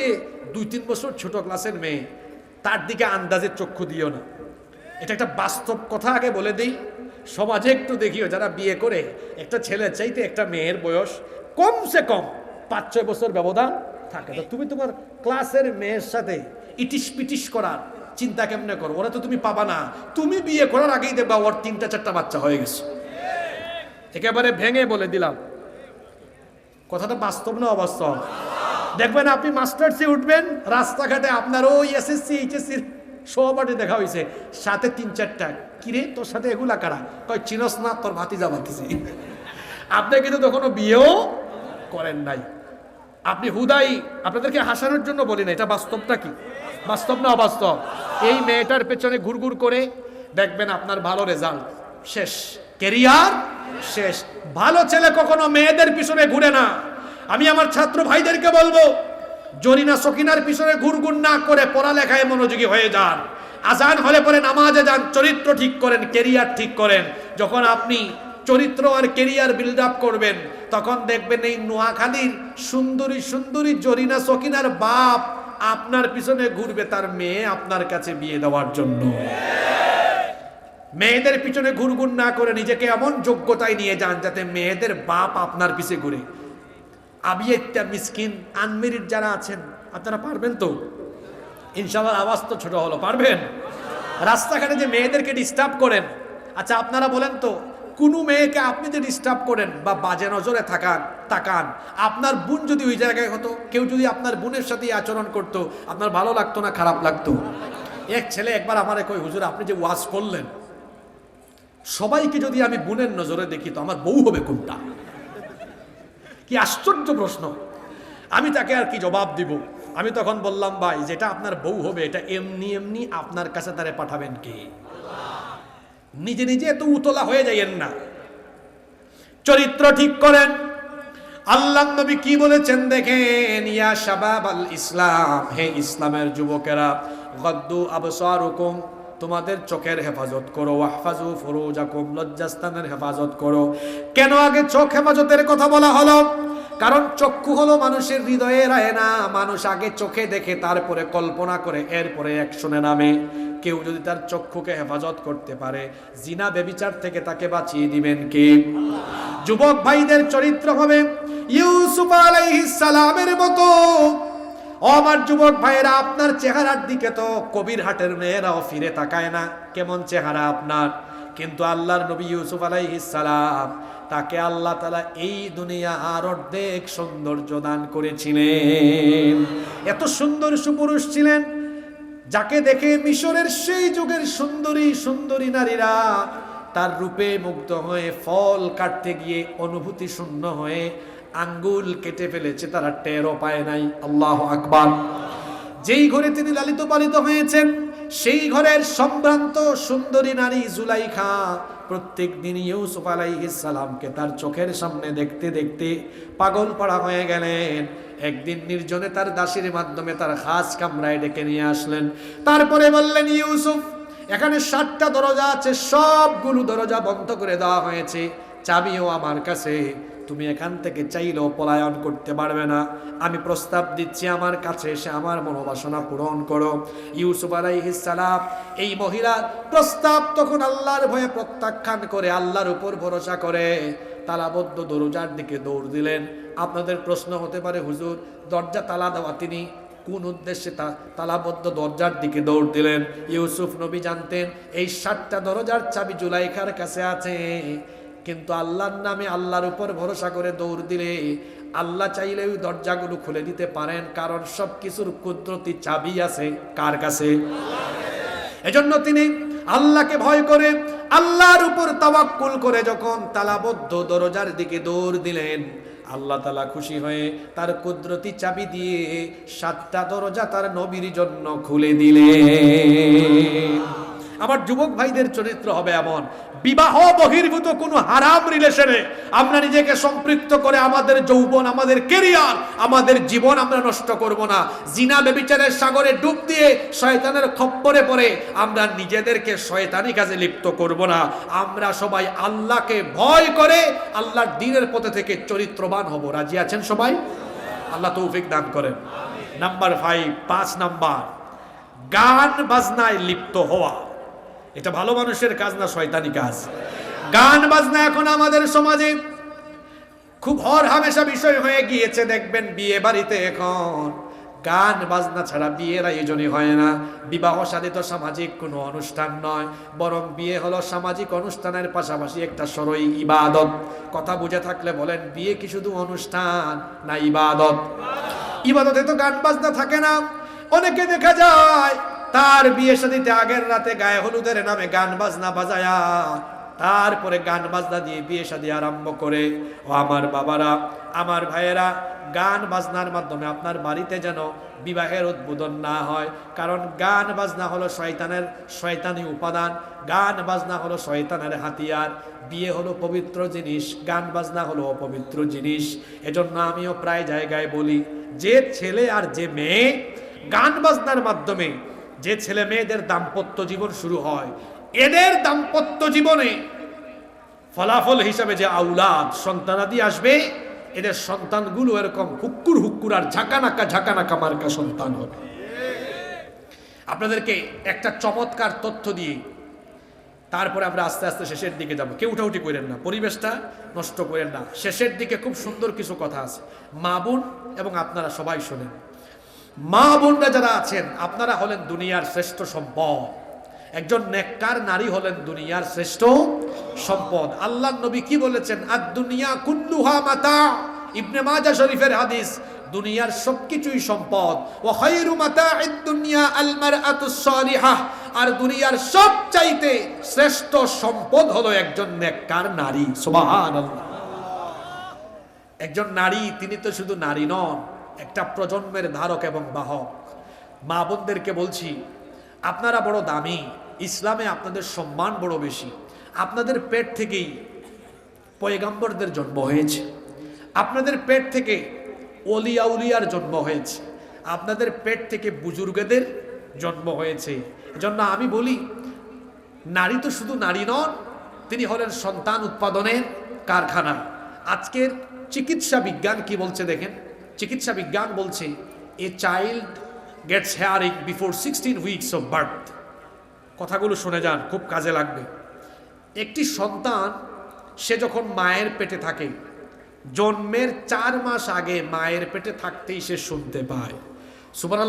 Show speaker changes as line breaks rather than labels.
চেয়ে দুই, তিন বছর ছোট ক্লাসের মেয়ে, তার দিকে আন্দাজের চক্ষু দিও না। এটা একটা বাস্তব কথা, আগে বলে দিই। সমাজে একটু দেখিও, যারা বিয়ে করে, একটা ছেলে চাইতে একটা মেয়ের বয়স কমসে কম পাঁচ, ছয় বছর ব্যবধান থাকে। তো তুমি তোমার ক্লাসের মেয়ের সাথে ইটিস পিটিস করার চিন্তা কেমনে করো? ওরা তো তুমি পাবা না। তুমি বিয়ে করার আগেই দেখবা ওর তিনটা, চারটা বাচ্চা হয়ে গেছে। একেবারে ভেঙে বলে দিলাম। কথাটা বাস্তব না অবাস্তব? দেখবেন আপনি মাস্টার্সে উঠবেন, রাস্তাঘাটে আপনার ওই এসএসসি এইচএসসির সহপাঠী দেখা হয়েছে সাথে তিন চারটা। কিরে, তোর সাথে এগুলা কারা? কয়, চিনস না, তোর ভাতিজা ভাতিজি আপনি কিন্তু তখনও বিয়েও করেন নাই। আপনি হুদাই, আপনাদেরকে হাসানোর জন্য বলি না, এটা বাস্তবটা কি? বাস্তব না অবাস্তব? এই মেয়েটার পেছনে ঘুরঘুর করে দেখবেন আপনার ভালো রেজাল্ট। শেষ। কেরিয়ার শেষ। ভালো ছেলে কখনো মেয়েদের পিছনে ঘুরে না। আমি আমার ছাত্র ভাইদেরকে বলব, জরিনা সকিনার পিছনে ঘুরঘুর না করে পড়ালেখায় মনোযোগী হয়ে যান। আজান হলে পরে নামাজে যান, চরিত্র ঠিক করেন কেরিয়ার ঠিক করেন। যখন আপনি চরিত্র আর কেরিয়ার বিল্ড আপ করবেন, তখন দেখবেন এই নোয়াখালীর সুন্দরী সুন্দরী জরিনা সকিনার বাপ আপনার পিছনে ঘুরবে, তার মেয়ে আপনার কাছে বিয়ে দেওয়ার জন্য। মেয়েদের পিছনে ঘুরঘুর না করে নিজেকে এমন যোগ্যতায় নিয়ে যান, যাতে মেয়েদের বাপ আপনার পিছে ঘুরে। আবিয়েটা মিসকিন আনমেরিট যারা আছেন, আপনারা পারবেন তো? ইনশাল্লাহ আওয়াজ তো ছোট হলো, পারবেন? রাস্তাঘাটে যে মেয়েদেরকে ডিস্টার্ব করেন আচ্ছা আপনারা বলেন তো, কোনো মেয়েকে আপনি যে ডিস্টার্ব করেন বা বাজে নজরে থাকান, তাকান, আপনার বোন যদি ওই জায়গায় হতো, কেউ যদি আপনার বোনের সাথে আচরণ করতো, আপনার ভালো লাগতো না, খারাপ লাগতো? এক ছেলে একবার আমারে কই হুজুর, আপনি যে ওয়াজ করলেন, সবাইকে যদি আমি বোনের নজরে দেখি, তো আমার বউ হবে কোনটা? কি আশ্চর্য প্রশ্ন। আমি তাকে আর কি জবাব দিব? আমি তখন বললাম, ভাই, যেটা আপনার বউ হবে, এটা এমনি এমনি আপনার কাছে তারে পাঠাবেন কে? নিজে নিজে এত উতলা হয়ে যাইয়েন না। চরিত্র ঠিক করেন। আল্লাহ নবী কি বলেছেন দেখেন, ইয়া শাবাব আল ইসলাম হে ইসলামের যুবকেরা, গদ্দু আবসারুকুম তোমাদের চোখের হেফাজত করো। ওয়াহফাজু ফুরুজাকুম লজ্জাস্তানের হেফাজত করো। কেন আগে চোখ হেফাজতের কথা বলা হলো? কারণ চক্ষু হলো মানুষের হৃদয়ের না মানুষ আগে চোখে দেখে, তারপরে কল্পনা করে, এরপরে অ্যাকশনে নামে। কেউ যদি তার চক্ষুকে হেফাজত করতে পারে, জিনা বেবিচার থেকে তাকে বাঁচিয়ে দিবেন কে? যুবক ভাইদের চরিত্র হবে, ইউসুফ আলাইহিস সালামের মতো। আমার যুবক ভাইয়েরা, আপনার চেহারার দিকে তো কবির হাটের মেয়েরাও ফিরে তাকায় না। কেমন চেহারা আপনার? কিন্তু আল্লাহর নবী ইউসুফ সালাম তাকে আল্লাহ তালা এই দুনিয়া আর অর্ধেক সৌন্দর্য দান করেছিলেন। এত সুন্দর সুপুরুষ ছিলেন, যাকে দেখে মিশরের সেই যুগের সুন্দরী সুন্দরী নারীরা তার রূপে মুগ্ধ হয়ে ফল কাটতে গিয়ে অনুভূতি শূন্য হয়ে আঙ্গুল কেটে ফেলেছে, তারা টেরও পায় নাই। আল্লাহ আকবার। যেই ঘরে তিনি লালিত পালিত হয়েছেন, সেই ঘরের সম্ভ্রান্ত সুন্দরী নারী জুলাইখা প্রত্যেক দিন ইউসুফ সালামকে তার চোখের সামনে দেখতে দেখতে পাগল পড়া হয়ে গেলেন। একদিন নির্জনে তার দাসীর মাধ্যমে তার খাস কামরায় ডেকে নিয়ে আসলেন। তারপরে বললেন, ইউসুফ, এখানে সাতটা দরজা আছে, সবগুলো দরজা বন্ধ করে দেওয়া হয়েছে। চাবিও আমার কাছে। তুমি এখান থেকে চাইলেও পলায়ন করতে পারবে না। আমি প্রস্তাব দিচ্ছি আমার কাছে এসে আমার মনোবাসনা পূরণ করো। ইউসুফ আলাইহিস সালাম, এই মহিলার প্রস্তাব তখন আল্লাহর ভয়ে প্রত্যাখ্যান করে আল্লাহর উপর ভরসা করে। তালাবদ্ধ দরজার দিকে দৌড় দিলেন। আপনাদের প্রশ্ন হতে পারে, হুজুর, দরজা তালা দেওয়া তিনি কোন উদ্দেশ্যে তা তালাবদ্ধ দরজার দিকে দৌড় দিলেন? ইউসুফ নবী জানতেন, এই সাতটা দরজার চাবি জুলাইখার কাছে আছে। কিন্তু আল্লাহর নামে আল্লাহর উপর ভরসা করে দৌড় দিলে আল্লাহ চাইলে ওই দরজাগুলো খুলে দিতে পারেন, কারণ সব কিছুর কুদরতি চাবি আছে কার কাছে? এজন্য তিনি আল্লাহকে ভয় করে আল্লাহর উপর তাওয়াক্কুল করে যখন তালাবদ্ধ দরজার দিকে দৌড় দিলেন, আল্লাহ তালা খুশি হয়ে তার কুদরতি চাবি দিয়ে সাতটা দরজা তার নবীর জন্য খুলে দিলেন। আমার যুবক ভাইদের চরিত্র হবে এমন। বিবাহ বহির্ভূত কোনো হারাম রিলেশনে আমরা নিজেকে সম্পৃক্ত করে আমাদের যৌবন, আমাদের কেরিয়ার আমাদের জীবন আমরা নষ্ট করব না। জিনা বেবিচারের সাগরে ডুব দিয়ে শয়তানের খপ্পরে পড়ে আমরা নিজেদেরকে শয়তানি কাজে লিপ্ত করব না। আমরা সবাই আল্লাহকে ভয় করে আল্লাহর দিনের পথে থেকে চরিত্রবান হব। রাজি আছেন সবাই? আল্লাহ তৌফিক দান করেন। নাম্বার ফাইভ পাঁচ নাম্বার, গান বাজনায় লিপ্ত হওয়া। এটা ভালো মানুষের কাজ না শয়তানি কাজ? গান, বাজনা এখন আমাদের সমাজে খুব হর হামেশা বিষয় হয়ে গিয়েছে, দেখবেন বিয়ে বাড়িতে এখন। গান, বাজনা ছাড়া বিয়ের আয়োজনই হয় না। বিবাহ সাধিত সামাজিক কোনো অনুষ্ঠান নয়, বরং বিয়ে হলো সামাজিক অনুষ্ঠানের পাশাপাশি একটা সরই ইবাদত। কথা বুঝে থাকলে বলেন, বিয়ে কি শুধু অনুষ্ঠান না ইবাদত? ইবাদতে তো গান, বাজনা থাকে না। অনেকে দেখা যায় তার বিয়ে সাদিতে আগের রাতে গায়ে হলুদের নামে গান বাজনা বাজায়া, তারপরে গান বাজনা দিয়ে বিয়ে শাদী আরম্ভ করে। ও আমার বাবারা, আমার ভাইয়েরা, গান বাজনার মাধ্যমে আপনার বাড়িতে যেন বিবাহের উদ্বোধন না হয়। কারণ গান বাজনা হলো শয়তানের শয়তানি উপাদান, গান বাজনা হলো শয়তানের হাতিয়ার। বিয়ে হলো পবিত্র জিনিস, গান বাজনা হলো অপবিত্র জিনিস। এজন্য আমিও প্রায় জায়গায় বলি, যে ছেলে আর যে মেয়ে গান বাজনার মাধ্যমে যে ছেলে মেয়েদের দাম্পত্য জীবন শুরু হয়, এদের দাম্পত্য জীবনে ফলাফল হিসাবে যে আউলাদ সন্তানাদি আসবে, এদের সন্তানগুলো এরকম হুক্কুর হুক্কুর আর ঝাঁকানাকা ঝাঁকানাকা মার্কা সন্তান হবে। আপনাদেরকে একটা চমৎকার তথ্য দিয়ে তারপরে আমরা আস্তে আস্তে শেষের দিকে যাব। কেউ উঠাউটি করেন না, পরিবেশটা নষ্ট করেন না। শেষের দিকে খুব সুন্দর কিছু কথা আছে। মা বোন এবং আপনারা সবাই শোনেন। মা বোনরা যারা আছেন, আপনারা হলেন দুনিয়ার শ্রেষ্ঠ সম্পদ। একজন নেককার নারী হলেন দুনিয়ার শ্রেষ্ঠ সম্পদ। আল্লাহ নবী কি বলেছেন? আর দুনিয়া কুল্লুহা মাতা। ইবনে মাজা শরীফের হাদিস, দুনিয়ার সবকিছুই সম্পদ। ও খায়রু মাতাঈদ দুনিয়া আল মারআতুস সালিহাহ আর দুনিয়ার সবচাইতে শ্রেষ্ঠ সম্পদ হলো একজন নেককার নারী। সুবহানাল্লাহ। একজন নারী, তিনি তো শুধু নারী নন একটা প্রজন্মের ধারক এবং বাহক। মা বোনদেরকে বলছি, আপনারা বড় দামি, ইসলামে আপনাদের সম্মান বড় বেশি। আপনাদের পেট থেকেই পয়গাম্বরদের জন্ম হয়েছে। আপনাদের পেট থেকে অলিয়া উলিয়ার জন্ম হয়েছে। আপনাদের পেট থেকে বুজুর্গদের জন্ম হয়েছে। এজন্য আমি বলি, নারী তো শুধু নারী নন, তিনি হলেন সন্তান উৎপাদনের কারখানা। আজকের চিকিৎসা বিজ্ঞান কি বলছে দেখেন? চিকিৎসা বিজ্ঞান বলছে a child gets hearing before sixteen weeks of birth কথাগুলো শুনে যান, খুব কাজে লাগবে। একটি সন্তান, সে যখন মায়ের পেটে থাকে, জন্মের চার মাস আগে মায়ের পেটে থাকতেই সে শুনতে পায়। সুবহানাল্লাহ।